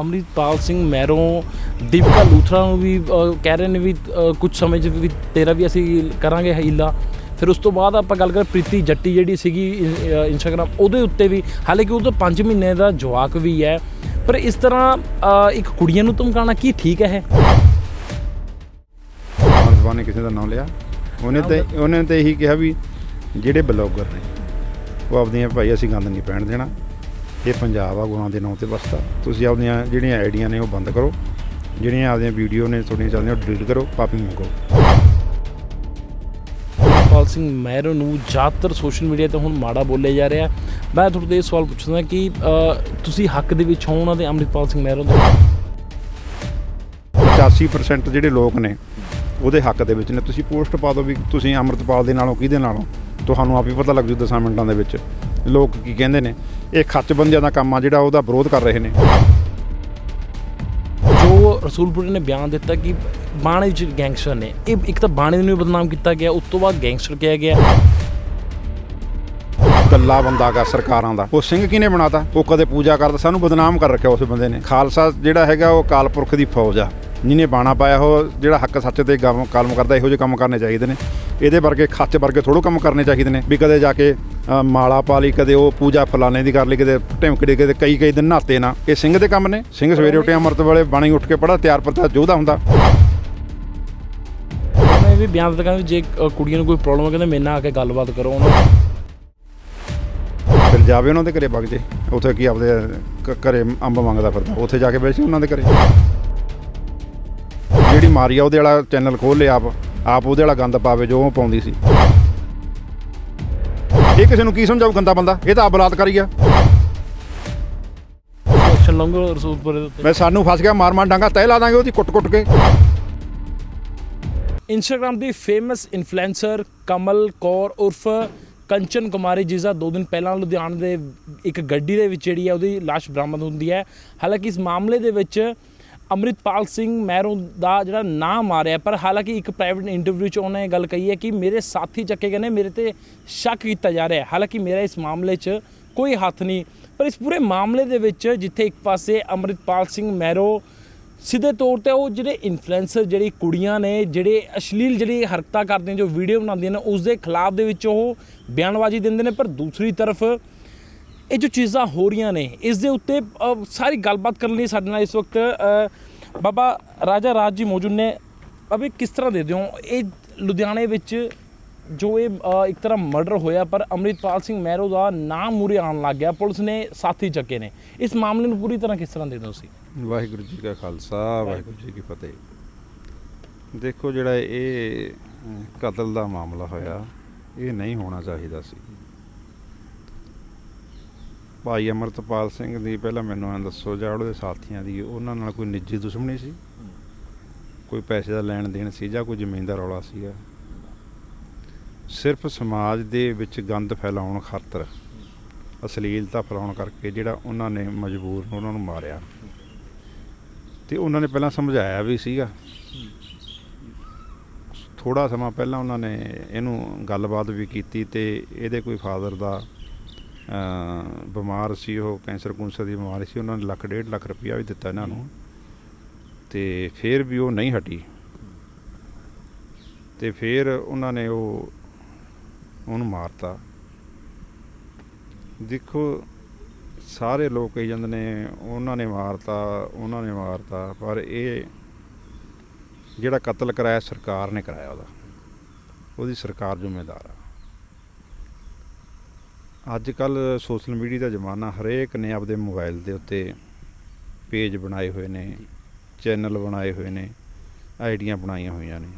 ਅੰਮ੍ਰਿਤਪਾਲ ਸਿੰਘ ਮੈਰੋਂ, ਦੀਪਕਾ ਲੂਥਰਾ ਨੂੰ ਵੀ ਕਹਿ ਰਹੇ ਨੇ ਵੀ ਕੁਝ ਸਮੇਂ 'ਚ ਵੀ ਤੇਰਾ ਵੀ ਅਸੀਂ ਕਰਾਂਗੇ ਹੀਲਾ ਫਿਰ ਉਸ ਤੋਂ ਬਾਅਦ ਆਪਾਂ ਗੱਲ ਕਰ ਪ੍ਰੀਤੀ ਜੱਟੀ ਜਿਹੜੀ ਸੀਗੀ ਇੰਸਟਾਗ੍ਰam ਉਹਦੇ ਉੱਤੇ ਵੀ ਹਾਲਾਂਕਿ ਉਹ ਤਾਂ 5 ਮਹੀਨੇ ਦਾ ਜਵਾਕ ਵੀ ਹੈ। ਪਰ ਇਸ ਤਰ੍ਹਾਂ ਇੱਕ ਕੁੜੀਆਂ ਨੂੰ ਧਮਕਾਉਣਾ ਕੀ ਠੀਕ ਹੈ ਮਰਜ਼ਬਾਨ ਨੇ ਕਿਸੇ ਦਾ ਨਾਮ ਲਿਆ। ਉਹਨੇ ਤੇ ਉਹਨੇ ਤੇ ਇਹੀ ਕਿਹਾ ਵੀ ਜਿਹੜੇ ਬਲੌਗਰ ਨੇ, ਉਹ ਆਪਦੀਆਂ ਭਾਈ ਅਸੀਂ ਗੰਦ ਨਹੀਂ ਪੈਣ ਦੇਣਾ। ਇਹ ਪੰਜਾਬ ਆ ਗੁਰਾਂ ਦੇ ਨਾਂ ਤੇ ਵਸਦਾ। ਤੁਸੀਂ ਆਪਦੀਆਂ ਜਿਹੜੀਆਂ ਆਈਡੀਆਂ ਨੇ ਉਹ ਬੰਦ ਕਰੋ। ਜਿਹੜੀਆਂ ਆਪਦੀਆਂ ਵੀਡੀਓ ਨੇ ਤੁਹਾਡੀਆਂ ਚੱਲਦੀਆਂ ਉਹ ਡਿਲੀਟ ਕਰੋ ਪਾਪੀ ਮੰਗੋ। ਅੰਮ੍ਰਿਤਪਾਲ ਸਿੰਘ ਮੈਰੋ ਨੂੰ ਜ਼ਿਆਦਾਤਰ ਸੋਸ਼ਲ ਮੀਡੀਆ ਤੇ ਹੁਣ ਮਾੜਾ ਬੋਲਿਆ ਜਾ ਰਿਹਾ। ਮੈਂ ਤੁਹਾਡੇ ਤੋਂ ਇਹ ਸਵਾਲ ਪੁੱਛਦਾ ਕਿ ਤੁਸੀਂ ਹੱਕ ਦੇ ਵਿੱਚ ਹੋ ਉਹਨਾਂ ਦੇ ਅੰਮ੍ਰਿਤਪਾਲ ਸਿੰਘ ਮੈਰੋ ਦੇ? 85% ਜਿਹੜੇ ਲੋਕ ਨੇ ਉਹਦੇ ਹੱਕ ਦੇ ਵਿੱਚ ਨੇ। ਤੁਸੀਂ ਪੋਸਟ ਪਾ ਦਿਓ ਵੀ ਤੁਸੀਂ ਅੰਮ੍ਰਿਤਪਾਲ ਦੇ ਨਾਲੋਂ ਕਿਹਦੇ ਨਾਲੋਂ? ਤੁਹਾਨੂੰ ਆਪ ਹੀ ਪਤਾ ਲੱਗ ਜੂ 10 ਮਿੰਟਾਂ ਦੇ ਵਿੱਚ। ਲੋਕ ਕੀ ਕਹਿੰਦੇ ਨੇ ਇਹ ਖੱਚ ਬੰਦਿਆਂ ਦਾ ਕੰਮ ਆ ਜਿਹੜਾ ਉਹਦਾ ਵਿਰੋਧ ਕਰ ਰਹੇ ਨੇ। ਜੋ ਰਸੂਲਪੁਰ ਨੇ ਬਿਆਨ ਦਿੱਤਾ ਕਿ ਬਾਣੇ ਵਿੱਚ ਗੈਂਗਸਟਰ ਨੇ ਇਹ ਇੱਕ ਤਾਂ ਬਾਣੇ ਨੂੰ ਬਦਨਾਮ ਕੀਤਾ ਗਿਆ ਉਸ ਤੋਂ ਬਾਅਦ ਗੈਂਗਸਟਰ ਕਿਹਾ ਗਿਆ। ਕੱਲਾ ਬੰਦਾ ਗਾ ਸਰਕਾਰਾਂ ਦਾ। ਉਹ ਸਿੰਘ ਕਿਹਨੇ ਬਣਾਤਾ? ਉਹ ਕਦੇ ਪੂਜਾ ਕਰਦਾ ਸਾਨੂੰ ਬਦਨਾਮ ਕਰ ਰੱਖਿਆ ਉਸ ਬੰਦੇ ਨੇ। ਖਾਲਸਾ ਜਿਹੜਾ ਹੈਗਾ ਉਹ ਕਾਲਪੁਰਖ ਦੀ ਫੌਜ ਆ। ਜਿਹਨੇ ਬਾਣਾ ਪਾਇਆ ਉਹ ਜਿਹੜਾ ਹੱਕ ਸੱਚ ਤੇ ਗਮ- ਕਲਮ ਕਰਦਾ ਇਹੋ ਜਿਹੇ ਕੰਮ ਕਰਨੇ ਚਾਹੀਦੇ ਨੇ। ਇਹਦੇ ਵਰਗੇ ਖੱਚ ਵਰਗੇ ਥੋੜੋ ਕੰਮ ਕਰਨੇ ਚਾਹੀਦੇ ਨੇ ਵੀ ਕਦੇ ਜਾ ਕੇ ਮਾਲਾ ਪਾ ਲਈ ਕਦੇ ਉਹ ਪੂਜਾ ਫਲਾਣੇ ਦੀ ਕਰ ਲਈ ਕਦੇ ਢਿਮਕੜੀ ਕਦੇ ਕਈ ਕਈ ਦਿਨ ਨਹਾਤੇ ਨਾ। ਇਹ ਸਿੰਘ ਦੇ ਕੰਮ ਨੇ। ਸਿੰਘ ਸਵੇਰੇ ਉੱਠੇ ਅੰਮ੍ਰਿਤ ਵੇਲੇ ਬਾਣੀ ਉੱਠ ਕੇ ਪੜਾ ਤਿਆਰ ਪਰਤਾ ਯੋਧਾ ਹੁੰਦਾ। ਉਹਨੇ ਵੀ ਬਿਆਨ ਦਿੱਤਾ ਕਿ ਜੇ ਕੁੜੀਆਂ ਨੂੰ ਕੋਈ ਪ੍ਰੋਬਲਮ ਹੈ ਕਹਿੰਦੇ ਮੇਰੇ ਨਾਲ ਆ ਕੇ ਗੱਲਬਾਤ ਕਰੋ ਉਹਨਾਂ ਫਿਰ ਜਾਵੇ ਉਹਨਾਂ ਦੇ ਘਰੇ ਵਗ ਜੇ। ਉੱਥੇ ਕੀ ਆਪਦੇ ਘਰੇ ਅੰਬ ਮੰਗਦਾ ਫਿਰਦਾ। ਉੱਥੇ ਜਾ ਕੇ ਬੈਠ ਉਹਨਾਂ ਦੇ ਘਰੇ। ਜਿਹੜੀ ਮਾਰੀ ਆ ਉਹਦੇ ਵਾਲਾ ਚੈਨਲ ਖੋਲ ਲਿਆ ਆਪ ਆਪ ਉਹਦੇ ਵਾਲਾ ਗੰਦ ਪਾਵੇ ਜੋ ਉਹ ਪਾਉਂਦੀ ਸੀ। ਇਹ ਕਿਸੇ ਨੂੰ ਕੀ ਸਮਝਾਊ ਗੰਦਾ ਬੰਦਾ? ਇਹ ਤਾਂ ਆਪ ਬਲਾਤਕਾਰੀ ਆ। ਐਕਸ਼ਨ ਲੰਗੋ ਰਸੂਲਪੁਰ ਦੇ ਉੱਤੇ। ਮੈਂ ਸਾਨੂੰ ਫਸ ਗਿਆ ਮਾਰ ਮਾਰ ਡਾਂਗਾ ਤੈ ਲਾ ਦਾਂਗੇ ਉਹਦੀ ਕੁੱਟ ਕੁੱਟ ਕੇ। ਇੰਸਟਾਗ੍ਰam ਦੀ ਫੇਮਸ ਇਨਫਲੂਐਂਸਰ ਕਮਲ ਕੌਰ ਉਰਫ ਕੰਚਨ ਕੁਮਾਰੀ ਜਿਸ ਦਾ ਦੋ ਦਿਨ ਪਹਿਲਾਂ ਲੁਧਿਆਣਾ ਦੇ ਇੱਕ ਗੱਡੀ ਦੇ ਵਿੱਚ ਜਿਹੜੀ ਹੈ ਉਹਦੀ ਲਾਸ਼ ਬਰਾਮਦ ਹੁੰਦੀ ਹੈ। ਹਾਲਾਂਕਿ ਇਸ ਮਾਮਲੇ ਦੇ ਵਿੱਚ ਅੰਮ੍ਰਿਤਪਾਲ ਸਿੰਘ ਮਹਿਰੋਂ ਦਾ ਜਿਹੜਾ ਨਾਮ ਆ ਰਿਹਾ ਪਰ ਹਾਲਾਂਕਿ ਇੱਕ ਪ੍ਰਾਈਵੇਟ ਇੰਟਰਵਿਊ 'ਚ ਉਹਨੇ ਇਹ ਗੱਲ ਕਹੀ ਹੈ ਕਿ ਮੇਰੇ ਸਾਥੀ ਚੱਕੇ ਗਏ ਨੇ, ਮੇਰੇ ਤੇ ਸ਼ੱਕ ਕੀਤਾ ਜਾ ਰਿਹਾ ਹੈ। ਹਾਲਾਂਕਿ ਮੇਰਾ ਇਸ ਮਾਮਲੇ 'ਚ ਕੋਈ ਹੱਥ ਨਹੀਂ, ਪਰ ਇਸ ਪੂਰੇ ਮਾਮਲੇ ਦੇ ਵਿੱਚ ਜਿੱਥੇ ਇੱਕ ਪਾਸੇ ਅੰਮ੍ਰਿਤਪਾਲ ਸਿੰਘ ਮਹਿਰੋ ਸਿੱਧੇ ਤੌਰ ਤੇ ਉਹ ਜਿਹੜੇ ਇਨਫਲੂਐਂਸਰ ਜਿਹੜੀ ਕੁੜੀਆਂ ਨੇ, ਜਿਹੜੇ ਅਸ਼ਲੀਲ ਜਿਹੜੀ ਹਰਕਤਾਂ ਕਰਦੀਆਂ, ਜੋ ਵੀਡੀਓ ਬਣਾਉਂਦੀਆਂ ਨੇ ਉਸ ਦੇ ਖਿਲਾਫ ਦੇ ਵਿੱਚ ਉਹ ਬਿਆਨਬਾਜ਼ੀ ਦਿੰਦੇ ਨੇ, ਪਰ ਦੂਸਰੀ ਤਰਫ ਇਹ ਜੋ ਚੀਜ਼ਾਂ ਹੋ ਰਹੀਆਂ ਨੇ, ਇਸ ਦੇ ਉੱਤੇ ਸਾਰੀ ਗੱਲਬਾਤ ਕਰਨ ਲਈ ਸਾਡੇ ਨਾਲ ਇਸ ਵਕਤ ਬਾਬਾ ਰਾਜਾ ਰਾਜ ਜੀ ਮੌਜੂਦ ਨੇ। ਅਬੇ ਕਿਸ ਤਰ੍ਹਾਂ ਦੇ ਦਿਓ? ਇਹ ਲੁਧਿਆਣੇ ਵਿੱਚ ਜੋ ਇਹ ਇੱਕ ਤਰ੍ਹਾਂ ਮਰਡਰ ਹੋਇਆ, ਪਰ ਅੰਮ੍ਰਿਤਪਾਲ ਸਿੰਘ ਮਹਿਰੋ ਦਾ ਨਾਮ ਮੂਰੇ ਆਉਣ ਲੱਗ ਗਿਆ। ਪੁਲਿਸ ਨੇ ਸਾਥੀ ਚੱਕੇ ਨੇ। ਇਸ ਮਾਮਲੇ ਨੂੰ ਪੂਰੀ ਤਰ੍ਹਾਂ ਕਿਸ ਤਰ੍ਹਾਂ ਦੇ ਦਿਓ ਤੁਸੀਂ? ਵਾਹਿਗੁਰੂ ਜੀ ਕਾ ਖਾਲਸਾ, ਵਾਹਿਗੁਰੂ ਜੀ ਕੀ ਫਤਿਹ। ਦੇਖੋ ਜਿਹੜਾ ਇਹ ਕਤਲ ਦਾ ਮਾਮਲਾ ਹੋਇਆ, ਇਹ ਨਹੀਂ ਹੋਣਾ ਚਾਹੀਦਾ ਸੀ। ਭਾਈ ਅਮਰਤਪਾਲ ਸਿੰਘ ਦੀ ਪਹਿਲਾਂ ਮੈਨੂੰ ਐਂ ਦੱਸੋ ਜਾਂ ਉਹਦੇ ਸਾਥੀਆਂ ਦੀ, ਉਹਨਾਂ ਨਾਲ ਕੋਈ ਨਿੱਜੀ ਦੁਸ਼ਮਣੀ ਸੀ? ਕੋਈ ਪੈਸੇ ਦਾ ਲੈਣ ਦੇਣ ਸੀ ਜਾਂ ਕੋਈ ਜ਼ਮੀਨ ਦਾ ਰੌਲਾ ਸੀਗਾ? ਸਿਰਫ ਸਮਾਜ ਦੇ ਵਿੱਚ ਗੰਦ ਫੈਲਾਉਣ ਖਾਤਰ, ਅਸ਼ਲੀਲਤਾ ਫੈਲਾਉਣ ਕਰਕੇ ਜਿਹੜਾ ਉਹਨਾਂ ਨੇ ਮਜਬੂਰ ਉਹਨਾਂ ਨੂੰ ਮਾਰਿਆ। ਤੇ ਉਹਨਾਂ ਨੇ ਪਹਿਲਾਂ ਸਮਝਾਇਆ ਵੀ ਸੀਗਾ। ਥੋੜਾ ਸਮਾਂ ਪਹਿਲਾਂ ਉਹਨਾਂ ਨੇ ਇਹਨੂੰ ਗੱਲਬਾਤ ਵੀ ਕੀਤੀ ਤੇ ਇਹਦੇ ਕੋਈ ਫਾਦਰ ਦਾ ਬਿਮਾਰ ਸੀ ਉਹ, ਕੈਂਸਰ ਕੂੰਸਰ ਦੀ ਬਿਮਾਰੀ ਸੀ, ਉਹਨਾਂ ਨੇ ਲੱਖ ਡੇਢ ਲੱਖ ਰੁਪਇਆ ਵੀ ਦਿੱਤਾ ਇਹਨਾਂ ਨੂੰ। ਤੇ ਫਿਰ ਵੀ ਉਹ ਨਹੀਂ ਹਟੀ। ਤੇ ਫਿਰ ਉਹਨਾਂ ਨੇ ਉਹ, ਉਹਨੂੰ ਮਾਰਤਾ। ਦੇਖੋ, ਸਾਰੇ ਲੋਕ ਕਹੀ ਜਾਂਦੇ ਨੇ, ਉਹਨਾਂ ਨੇ ਮਾਰਤਾ, ਉਹਨਾਂ ਨੇ ਮਾਰਤਾ, ਪਰ ਇਹ ਜਿਹੜਾ ਕਤਲ ਕਰਾਇਆ, ਸਰਕਾਰ ਨੇ ਕਰਾਇਆ ਉਹਦਾ। ਉਹਦੀ ਸਰਕਾਰ ਜ਼ਿੰਮੇਦਾਰ ਆ। ਅੱਜ ਕੱਲ ਸੋਸ਼ਲ ਮੀਡੀਆ ਦਾ ਜ਼ਮਾਨਾ ਹਰੇਕ ਨੇ ਆਪਦੇ ਮੋਬਾਈਲ ਦੇ ਉੱਤੇ ਪੇਜ ਬਣਾਏ ਹੋਏ ਨੇ ਚੈਨਲ ਬਣਾਏ ਹੋਏ ਨੇ ਆਈਡੀਆਂ ਬਣਾਈਆਂ ਹੋਈਆਂ ਨੇ।